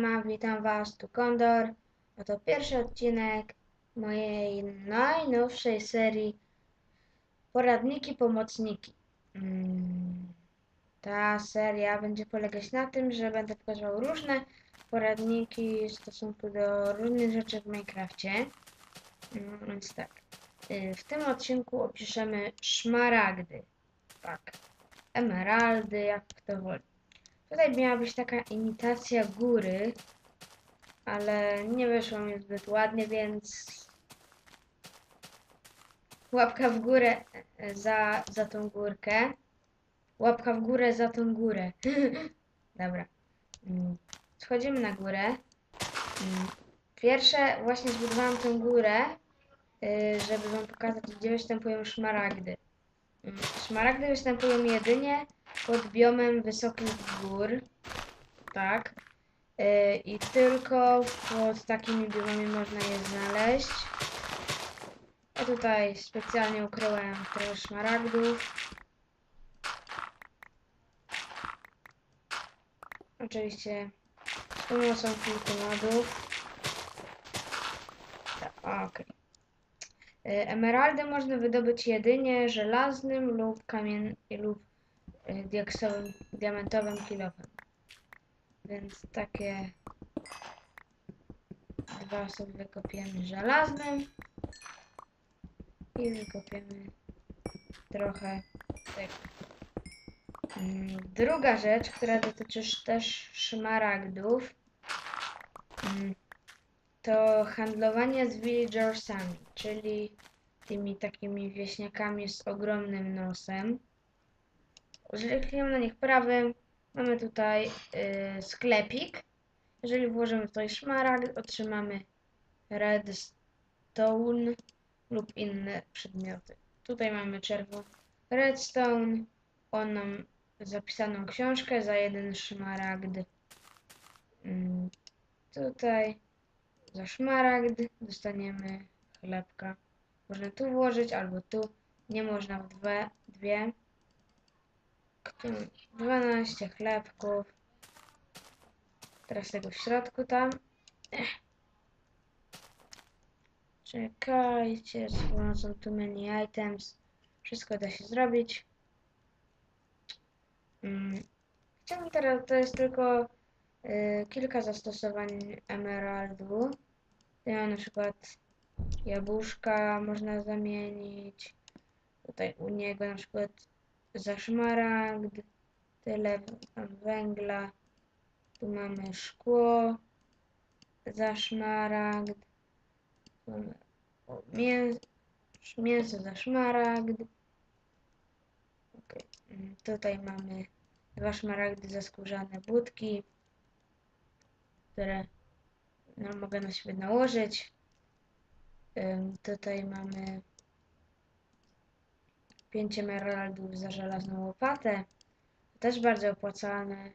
siema, witam was, tu Kondor. To pierwszy odcinek mojej najnowszej serii Poradniki Pomocniki. Mm, Ta seria będzie polegać na tym, że będę pokazywał różne poradniki w stosunku do różnych rzeczy w Minecrafcie. Mm, Więc tak, y, w tym odcinku opiszemy szmaragdy. Tak, emeraldy, jak kto woli. Tutaj miała być taka imitacja góry, ale nie wyszło mi zbyt ładnie, więc łapka w górę e, za, za tą górkę. Łapka w górę za tą górę. Dobra. Mm, Schodzimy na górę. Mm, Pierwsze właśnie zbudowałam tą górę, y, żeby wam pokazać, gdzie występują szmaragdy. Mm, Szmaragdy występują jedynie pod biomem wysokich gór. Tak. Yy, I tylko pod takimi biomami można je znaleźć. A tutaj specjalnie ukryłem trochę szmaragdów. Oczywiście z pomocą kilku modów. Yy, Emeraldy można wydobyć jedynie żelaznym lub kamien lub y, diaksowym, diamentowym kilofem. Więc takie dwa sobie wykopiemy żelaznym i wykopiemy trochę tego. Mm, Druga rzecz, która dotyczy też szmaragdów, mm, to handlowanie z villagersami, czyli tymi takimi wieśniakami z ogromnym nosem. Jeżeli klikniemy na nich prawym, mamy tutaj y, sklepik. Jeżeli włożymy tutaj szmaragd, otrzymamy redstone lub inne przedmioty. Tutaj mamy czerwoną redstone, on nam zapisaną książkę za jeden szmaragd. Mm, Tutaj za szmaragd dostaniemy chlebka. Można tu włożyć albo tu. Nie można w dwie. dwie. Klikniemy 12 chlebków. Teraz tego w środku tam. Ech. Czekajcie, pomocą too many items. Wszystko da się zrobić. Mm. Chciałbym teraz, to jest tylko y, kilka zastosowań emeraldu. Mam na przykład jabłuszka można zamienić. Tutaj u niego na przykład za szmaragd, tyle węgla. Tu mamy szkło za szmaragd. Tu mamy o, mię, mięso za szmaragd. Okej, mm, Tutaj mamy dwa szmaragdy za skórzane budki, które no, mogę na siebie nałożyć. Ym, Tutaj mamy 5 emeraldów za żelazną łopatę. To też bardzo opłacalne.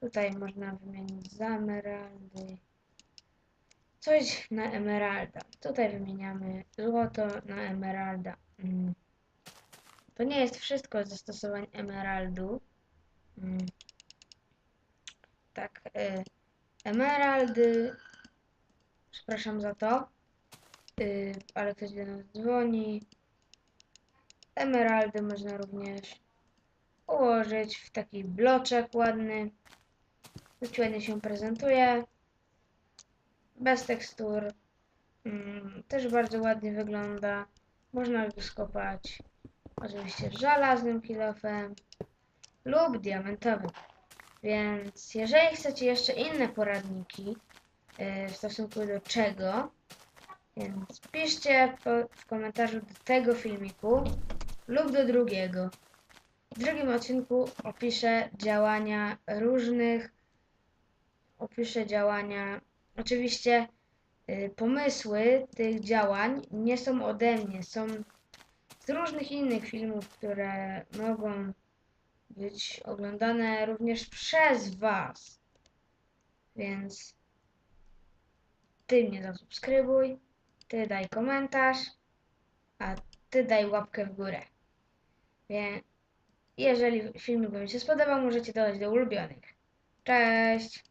Tutaj można wymienić za emeraldy. Coś na emeralda. Tutaj wymieniamy złoto na emeralda. Mm. To nie jest wszystko z zastosowań emeraldu. Mm. Tak. Y, emeraldy. Przepraszam za to. Y, ale ktoś do nas dzwoni. Emeraldy można również ułożyć w taki bloczek ładny. Dość ładnie się prezentuje. Bez tekstur. Mm, też bardzo ładnie wygląda. Można go skopać oczywiście żelaznym kilofem lub diamentowym. Więc jeżeli chcecie jeszcze inne poradniki yy, w stosunku do czego, więc piszcie po, w komentarzu do tego filmiku lub do drugiego. W drugim odcinku opiszę działania różnych, opiszę działania, oczywiście y, pomysły tych działań nie są ode mnie, są z różnych innych filmów, które mogą być oglądane również przez Was. Więc Ty mnie zasubskrybuj, Ty daj komentarz, a Ty daj łapkę w górę. Więc jeżeli filmik Wam się spodobał, możecie dodać do ulubionych. Cześć!